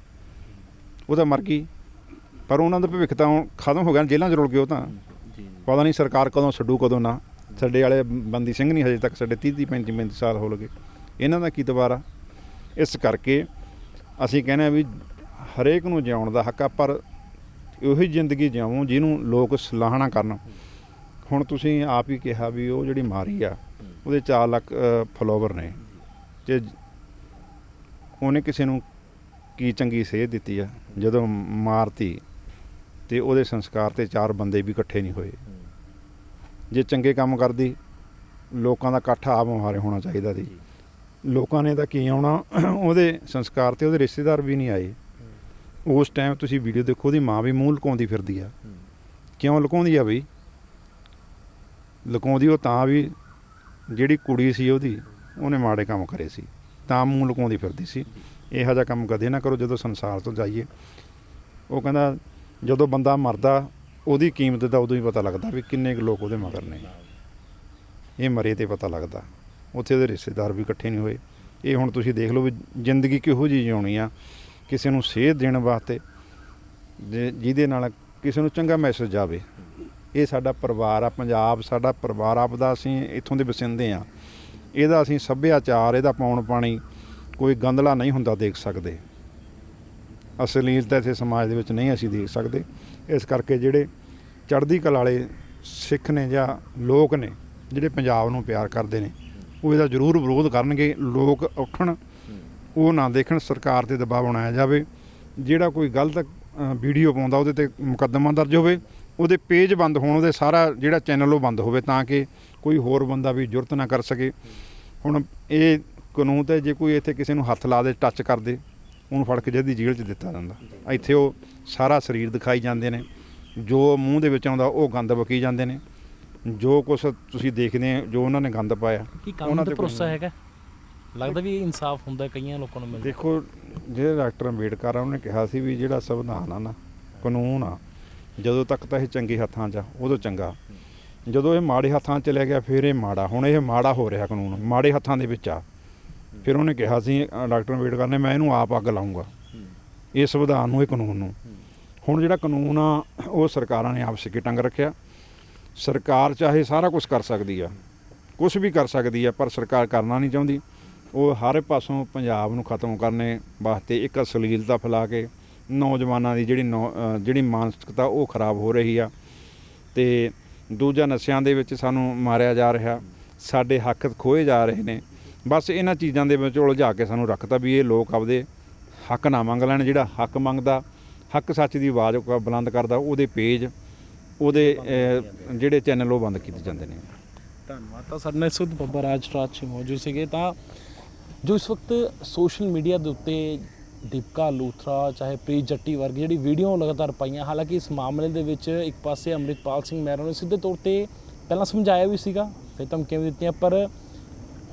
ਉਹ ਤਾਂ ਮਰ ਗਈ। ਪਰ ਉਹਨਾਂ ਦਾ ਭਵਿੱਖ ਤਾਂ ਖਤਮ ਹੋ ਗਿਆ ਜੇਲ੍ਹਾਂ 'ਚ ਰੁਲ ਗਏ ਉਹ ਤਾਂ। ਪਤਾ ਨਹੀਂ ਸਰਕਾਰ ਕਦੋਂ ਛੱਡੂ ਕਦੋਂ ਨਾ। ਸਾਡੇ ਵਾਲੇ ਬੰਦੀ ਸਿੰਘ ਨਹੀਂ ਹਜੇ ਤੱਕ ਸਾਡੇ 30 30 35 35 ਸਾਲ ਹੋ ਲਗੇ। ਇਹਨਾਂ ਦਾ ਕੀ ਦੁਬਾਰਾ ਇਸ ਕਰਕੇ ਅਸੀਂ ਕਹਿੰਦੇ ਆ ਵੀ ਹਰੇਕ ਨੂੰ ਜਿਉਣ ਦਾ ਹੱਕ ਆ ਪਰ ਉਹੀ ਜ਼ਿੰਦਗੀ ਜਿਉਂ ਜਿਹਨੂੰ ਲੋਕ ਸਲਾਹਣਾ ਕਰਨ। ਹੁਣ ਤੁਸੀਂ ਆਪ ਹੀ ਕਿਹਾ ਵੀ ਉਹ ਜਿਹੜੀ ਮਾਰੀ ਆ ਉਹਦੇ 4 ਲੱਖ ਫਲੋਵਰ ਨੇ। ਤੇ ਉਹਨੇ ਕਿਸੇ ਨੂੰ ਕੀ ਚੰਗੀ ਸੇਧ ਦਿੱਤੀ ਆ? ਜਦੋਂ ਮਾਰਤੀ ਤੇ ਉਹਦੇ ਸੰਸਕਾਰ ਤੇ ਚਾਰ ਬੰਦੇ ਵੀ ਇਕੱਠੇ ਨਹੀਂ ਹੋਏ। ਜੇ ਚੰਗੇ ਕੰਮ ਕਰਦੀ, ਲੋਕਾਂ ਦਾ ਇਕੱਠ ਆਪ ਮਾਰੇ ਹੋਣਾ ਚਾਹੀਦਾ ਸੀ। ਲੋਕਾਂ ਨੇ ਤਾਂ ਕੀ ਆਉਣਾ? ਉਹਦੇ ਸੰਸਕਾਰ ਤੇ ਉਹਦੇ ਰਿਸ਼ਤੇਦਾਰ ਵੀ ਨਹੀਂ ਆਏ। ਉਸ ਟਾਈਮ ਤੁਸੀਂ ਵੀਡੀਓ ਦੇਖੋ, ਉਹਦੀ ਮਾਂ ਵੀ ਮੂੰਹ ਲੁਕਾਉਂਦੀ ਫਿਰਦੀ ਆ। ਕਿਉਂ ਲੁਕਾਉਂਦੀ ਆ ਬਈ? ਲੁਕਾਉਂਦੀ ਉਹ ਤਾਂ ਵੀ ਜਿਹੜੀ ਕੁੜੀ ਸੀ ਉਹਦੀ, ਉਹਨੇ ਮਾੜੇ ਕੰਮ ਕਰੇ ਸੀ। ਤਾਂ ਮੂੰਹ ਲੁਕਾਉਂਦੀ ਫਿਰਦੀ ਸੀ। ਇਹੋ ਜਿਹਾ ਕੰਮ ਕਦੇ ਨਾ ਕਰੋ, ਜਦੋਂ ਸੰਸਾਰ ਤੋਂ ਜਾਈਏ। ਉਹ ਕਹਿੰਦਾ, ਜਦੋਂ ਬੰਦਾ ਮਰਦਾ, ਉਹਦੀ ਕੀਮਤ ਦਾ ਉਦੋਂ ਹੀ ਪਤਾ ਲੱਗਦਾ ਵੀ ਕਿੰਨੇ ਕੁ ਲੋਕ ਉਹਦੇ ਮਗਰ ਨੇ। ਇਹ ਮਰੇ ਤੇ ਪਤਾ ਲੱਗਦਾ। ਉੱਥੇ ਉਹਦੇ ਰਿਸ਼ਤੇਦਾਰ ਵੀ ਇਕੱਠੇ ਨਹੀਂ ਹੋਏ। ਇਹ ਹੁਣ ਤੁਸੀਂ ਦੇਖ ਲਓ ਵੀ ਜ਼ਿੰਦਗੀ ਕਿਹੋ ਜਿਹੀ ਜਿਉਣੀ ਆ। ਕਿਸੇ ਨੂੰ ਸੇਧ ਦੇਣ ਵਾਸਤੇ, ਜੇ- ਜਿਹਦੇ ਨਾਲ ਕਿਸੇ ਨੂੰ ਚੰਗਾ ਮੈਸੇਜ ਜਾਵੇ ਇਹ ਸਾਡਾ ਪਰਿਵਾਰ ਆ, ਪੰਜਾਬ ਸਾਡਾ ਪਰਿਵਾਰ ਆਪਦਾ ਅਸੀਂ ਇੱਥੋਂ ਦੇ ਵਸਿੰਦੇ ਆ। ਇਹਦਾ ਅਸੀਂ ਸੱਭਿਆਚਾਰ, ਇਹਦਾ ਪੌਣ ਪਾਣੀ ਕੋਈ ਗੰਦਲਾ ਨਹੀਂ ਹੁੰਦਾ ਦੇਖ ਸਕਦੇ। ਅਸਲੀਲਤਾ ਇੱਥੇ ਸਮਾਜ ਦੇ ਵਿੱਚ ਨਹੀਂ ਅਸੀਂ ਦੇਖ ਸਕਦੇ। ਇਸ ਕਰਕੇ ਜਿਹੜੇ ਚੜ੍ਹਦੀ ਕਲਾ ਵਾਲੇ ਸਿੱਖ ਨੇ ਜਾਂ ਲੋਕ ਨੇ, ਜਿਹੜੇ ਪੰਜਾਬ ਨੂੰ ਪਿਆਰ ਕਰਦੇ ਨੇ, ਉਹ ਇਹਦਾ ਜ਼ਰੂਰ ਵਿਰੋਧ ਕਰਨਗੇ। ਲੋਕ ਉੱਠਣ ਉਹ ਨਾ ਦੇਖਣ, ਸਰਕਾਰ ਤੇ ਦਬਾਅ ਬਣਾਇਆ ਜਾਵੇ। ਜਿਹੜਾ ਕੋਈ ਗਲਤ ਵੀਡੀਓ ਪਾਉਂਦਾ, ਉਹਦੇ ਤੇ ਮੁਕੱਦਮਾ ਦਰਜ ਹੋਵੇ, ਉਹਦੇ ਪੇਜ ਬੰਦ ਹੋਣ, ਉਹਦੇ ਸਾਰਾ ਜਿਹੜਾ ਚੈਨਲ ਉਹ ਬੰਦ ਹੋਵੇ, ਤਾਂ ਕਿ ਕੋਈ ਹੋਰ ਬੰਦਾ ਵੀ ਜੁਰਤ ਨਾ ਕਰ ਸਕੇ। ਹੁਣ ਇਹ ਕਾਨੂੰਨ ਤੇ ਜੇ ਕੋਈ ਇੱਥੇ ਕਿਸੇ ਨੂੰ ਹੱਥ ਲਾ ਦੇ ਟੱਚ ਕਰ ਦੇ ਉਹਨੂੰ ਫੜ ਕੇ ਜਦੀ ਜੇਲ੍ਹ 'ਚ ਦਿੱਤਾ ਜਾਂਦਾ। ਇੱਥੇ ਉਹ ਸਾਰਾ ਸਰੀਰ ਦਿਖਾਈ ਜਾਂਦੇ ਨੇ ਜੋ ਮੂੰਹ ਦੇ ਵਿੱਚ ਆਉਂਦਾ ਉਹ ਗੰਦ ਬਕੀ ਜਾਂਦੇ ਨੇ। ਜੋ ਕੁਝ ਤੁਸੀਂ ਦੇਖਦੇ ਹੋ ਜੋ ਉਹਨਾਂ ਨੇ ਗੰਦ ਪਾਇਆ ਉਹਨਾਂ ਤੇ ਭਰੋਸਾ ਹੈਗਾ? ਲੱਗਦਾ ਵੀ ਇਨਸਾਫ ਹੁੰਦਾ ਕਈਆਂ ਲੋਕਾਂ ਨੂੰ ਮਿਲਦਾ। ਦੇਖੋ ਜਿਹੜੇ ਡਾਕਟਰ ਅੰਬੇਡਕਰ ਆ ਉਹਨੇ ਕਿਹਾ ਸੀ ਵੀ ਜਿਹੜਾ ਸੰਵਿਧਾਨ ਆ ਨਾ ਕਾਨੂੰਨ ਆ ਜਦੋਂ ਤੱਕ ਤਾਂ ਇਹ ਚੰਗੇ ਹੱਥਾਂ 'ਚ ਆ ਉਦੋਂ ਚੰਗਾ। ਜਦੋਂ ਇਹ ਮਾੜੇ ਹੱਥਾਂ 'ਚ ਚਲੇ ਗਿਆ ਫਿਰ ਇਹ ਮਾੜਾ। ਹੁਣ ਇਹ ਮਾੜਾ ਹੋ ਰਿਹਾ ਕਾਨੂੰਨ ਮਾੜੇ ਹੱਥਾਂ ਦੇ ਵਿੱਚ ਆ। ਫਿਰ ਉਹਨੇ ਕਿਹਾ ਸੀ ਅ, ਡਾਕਟਰ ਅੰਬੇਡਕਰ ਨੇ ਮੈਂ ਇਹਨੂੰ ਆਪ ਅੱਗ ਲਾਉਂਗਾ ਇਹ ਸੰਵਿਧਾਨ ਨੂੰ ਇਹ ਕਾਨੂੰਨ ਨੂੰ। ਹੁਣ ਜਿਹੜਾ ਕਾਨੂੰਨ ਆ ਉਹ ਸਰਕਾਰਾਂ ਨੇ ਆਪ ਸਿੱਕੇ ਟੰਗ ਰੱਖਿਆ। ਸਰਕਾਰ ਚਾਹੇ ਸਾਰਾ ਕੁਝ ਕਰ ਸਕਦੀ ਆ ਕੁਝ ਵੀ ਕਰ ਸਕਦੀ ਆ ਪਰ ਸਰਕਾਰ ਕਰਨਾ ਨਹੀਂ ਚਾਹੁੰਦੀ। ਉਹ ਹਰ ਪਾਸੋਂ ਪੰਜਾਬ ਨੂੰ ਖਤਮ ਕਰਨੇ ਵਾਸਤੇ ਇੱਕ ਅਸ਼ਲੀਲਤਾ ਫੈਲਾ ਕੇ ਨੌਜਵਾਨਾਂ ਦੀ ਜਿਹੜੀ ਨੌ- ਅ, ਜਿਹੜੀ ਮਾਨਸਿਕਤਾ ਉਹ ਖਰਾਬ ਹੋ ਰਹੀ ਆ। ਤੇ ਦੂਜਾ ਨਸ਼ਿਆਂ ਦੇ ਵਿੱਚ ਸਾਨੂੰ ਮਾਰਿਆ ਜਾ ਰਿਹਾ, ਸਾਡੇ ਹੱਕ ਖੋਏ ਜਾ ਰਹੇ ਨੇ। ਬਸ ਇਹਨਾਂ ਚੀਜ਼ਾਂ ਦੇ ਵਿੱਚ ਉਲਝਾ ਕੇ ਸਾਨੂੰ ਰੱਖਤਾ ਵੀ ਇਹ ਲੋਕ ਆਪਦੇ ਹੱਕ ਨਾ ਮੰਗ ਲੈਣ, ਜਿਹੜਾ ਹੱਕ ਮੰਗਦਾ, ਹੱਕ ਸੱਚ ਦੀ ਆਵਾਜ਼ ਬੁਲੰਦ ਕਰਦਾ, ਉਹਦੇ ਪੇਜ, ਉਹਦੇ ਜਿਹੜੇ ਚੈਨਲ ਉਹ ਬੰਦ ਕੀਤੇ ਜਾਂਦੇ ਨੇ। ਧੰਨਵਾਦ। ਤਾਂ ਸਾਡੇ ਨਾਲ ਇਸ ਵਕਤ ਬੱਬਾ ਰਾਜ ਰਾਜ ਮੌਜੂਦ ਸੀਗੇ। ਤਾਂ ਜੋ ਇਸ ਵਕਤ ਸੋਸ਼ਲ ਮੀਡੀਆ ਦੇ ਉੱਤੇ ਦੀਪਕਾ ਲੂਥਰਾ, ਚਾਹੇ ਪ੍ਰੀਤ ਜੱਟੀ ਵਰਗੀ ਜਿਹੜੀ ਵੀਡੀਓ ਲਗਾਤਾਰ ਪਾਈਆਂ, ਹਾਲਾਂਕਿ ਇਸ ਮਾਮਲੇ ਦੇ ਵਿੱਚ ਇੱਕ ਪਾਸੇ ਅੰਮ੍ਰਿਤਪਾਲ ਸਿੰਘ ਮਹਿਰਾ ਨੇ ਸਿੱਧੇ ਤੌਰ ਤੇ ਪਹਿਲਾਂ ਸਮਝਾਇਆ ਵੀ ਸੀਗਾ, ਫਿਰ ਧਮਕੀਆਂ ਵੀ ਦਿੱਤੀਆਂ, ਪਰ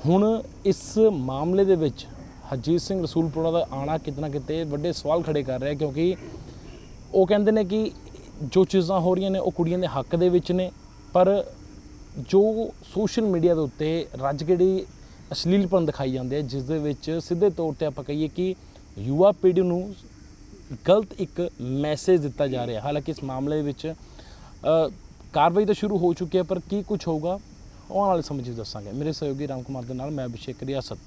ਹੁਣ ਇਸ ਮਾਮਲੇ ਦੇ ਵਿੱਚ ਹਰਜੀਤ ਸਿੰਘ ਰਸੂਲਪੁਰਾ ਦਾ ਆਣਾ ਕਿਤਨਾ ਕਿਤੇ ਵੱਡੇ ਸਵਾਲ ਖੜੇ ਕਰ ਰਿਹਾ, ਕਿਉਂਕਿ ਉਹ ਕਹਿੰਦੇ ਨੇ ਕਿ ਜੋ ਚੀਜ਼ਾਂ ਹੋ ਰਹੀਆਂ ਨੇ ਉਹ ਕੁੜੀਆਂ ਦੇ ਹੱਕ ਦੇ ਵਿੱਚ ਨੇ, ਪਰ ਜੋ ਸੋਸ਼ਲ ਮੀਡੀਆ ਦੇ ਉੱਤੇ ਰੱਜ ਜਿਹੜੀ ਅਸ਼ਲੀਲਪਨ ਦਿਖਾਈ ਜਾਂਦੇ ਆ, ਜਿਸ ਦੇ ਵਿੱਚ ਸਿੱਧੇ ਤੌਰ ਤੇ ਆਪਾਂ ਕਹੀਏ ਕਿ ਯੁਵਾ ਪੀੜ੍ਹੀ ਨੂੰ ਗਲਤ ਇੱਕ ਮੈਸੇਜ ਦਿੱਤਾ ਜਾ ਰਿਹਾ। ਹਾਲਾਂਕਿ ਇਸ ਮਾਮਲੇ ਵਿੱਚ ਕਾਰਵਾਈ ਤਾਂ ਸ਼ੁਰੂ ਹੋ ਚੁੱਕੀ ਹੈ, ਪਰ ਕੀ ਕੁਝ ਹੋਊਗਾ, ਆਉਣ ਵਾਲੇ ਸਮੇਂ 'ਚ ਦੱਸਾਂਗੇ। ਮੇਰੇ ਸਹਿਯੋਗੀ ਰਾਮ ਕੁਮਾਰ ਦੇ ਨਾਲ ਮੈਂ ਅਭਿਸ਼ੇਕ ਰਿਆਸਤ।